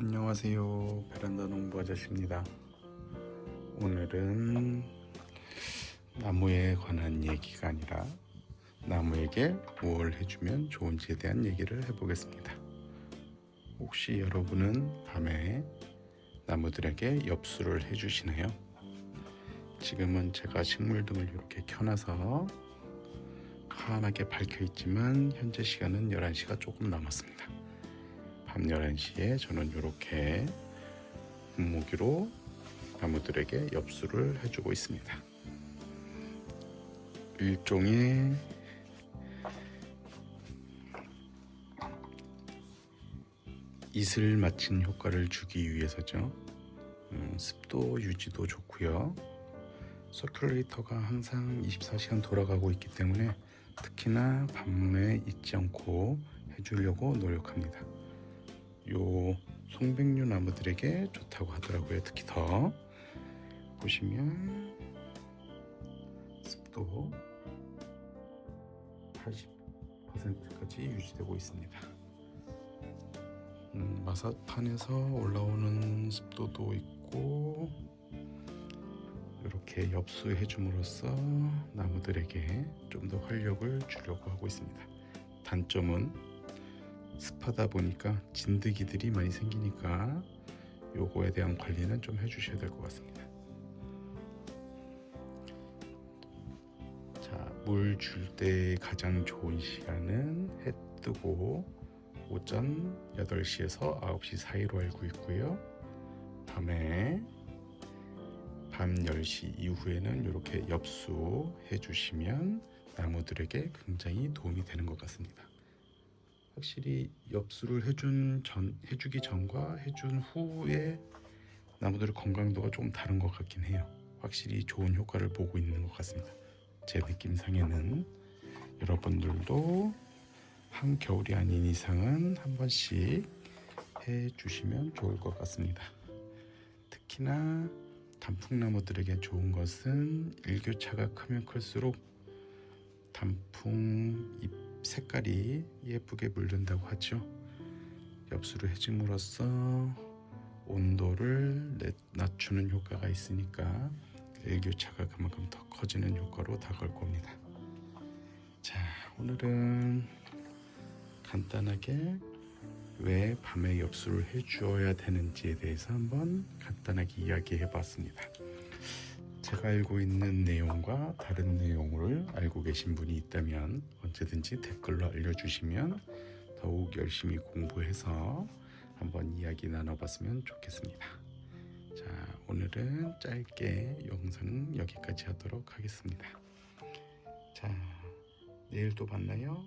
안녕하세요. 베란다 농부 아저씨입니다. 오늘은 나무에 관한 얘기가 아니라 나무에게 무엇을 해주면 좋은지에 대한 얘기를 해보겠습니다. 혹시 여러분은 밤에 나무들에게 엽수를 해주시나요? 지금은 제가 식물 등을 이렇게 켜놔서 환하게 밝혀 있지만 현재 시간은 11시가 조금 남았습니다. 밤 11시에 저는 이렇게 분무기로 나무들에게 엽수를 해주고 있습니다. 일종의 이슬 맞힌 효과를 주기 위해서죠. 음, 습도 유지도 좋고요. 서큘레이터가 항상 24시간 돌아가고 있기 때문에 특히나 밤에 잊지 않고 해주려고 노력합니다. 요 송백류 나무들에게 좋다고 하더라고요. 특히 더 보시면 습도 80%까지 유지되고 있습니다. 음, 마사판에서 올라오는 습도도 있고 이렇게 엽수해 줌으로써 나무들에게 좀 더 활력을 주려고 하고 있습니다. 단점은 습하다 보니까 진드기들이 많이 생기니까 요거에 대한 관리는 좀 해주셔야 될 것 같습니다. 자, 물 줄 때 가장 좋은 시간은 해 뜨고 오전 8시에서 9시 사이로 알고 있고요. 밤에 밤 10시 이후에는 이렇게 엽수 해 주시면 나무들에게 굉장히 도움이 되는 것 같습니다. 확실히 엽수를 해준 전 해주기 전과 해준 후에 나무들의 건강도가 조금 다른 것 같긴 해요. 확실히 좋은 효과를 보고 있는 것 같습니다. 제 느낌상에는 여러분들도 한 겨울이 아닌 이상은 한 번씩 해 주시면 좋을 것 같습니다. 특히나 단풍나무들에게 좋은 것은 일교차가 크면 클수록 단풍 잎 색깔이 예쁘게 물른다고 하죠. 엽수를 해줌으로써 온도를 내- 낮추는 효과가 있으니까 일교차가 그만큼 더 커지는 효과로 다가올 겁니다. 자, 오늘은 간단하게 왜 밤에 엽수를 해주어야 되는지에 대해서 한번 간단하게 이야기해 봤습니다. 제가 알고 있는 내용과 다른 내용을 알고 계신 분이 있다면 언제든지 댓글로 알려주시면 더욱 열심히 공부해서 한번 이야기 나눠봤으면 좋겠습니다. 자, 오늘은 짧게 영상은 여기까지 하도록 하겠습니다. 자, 내일 또 만나요.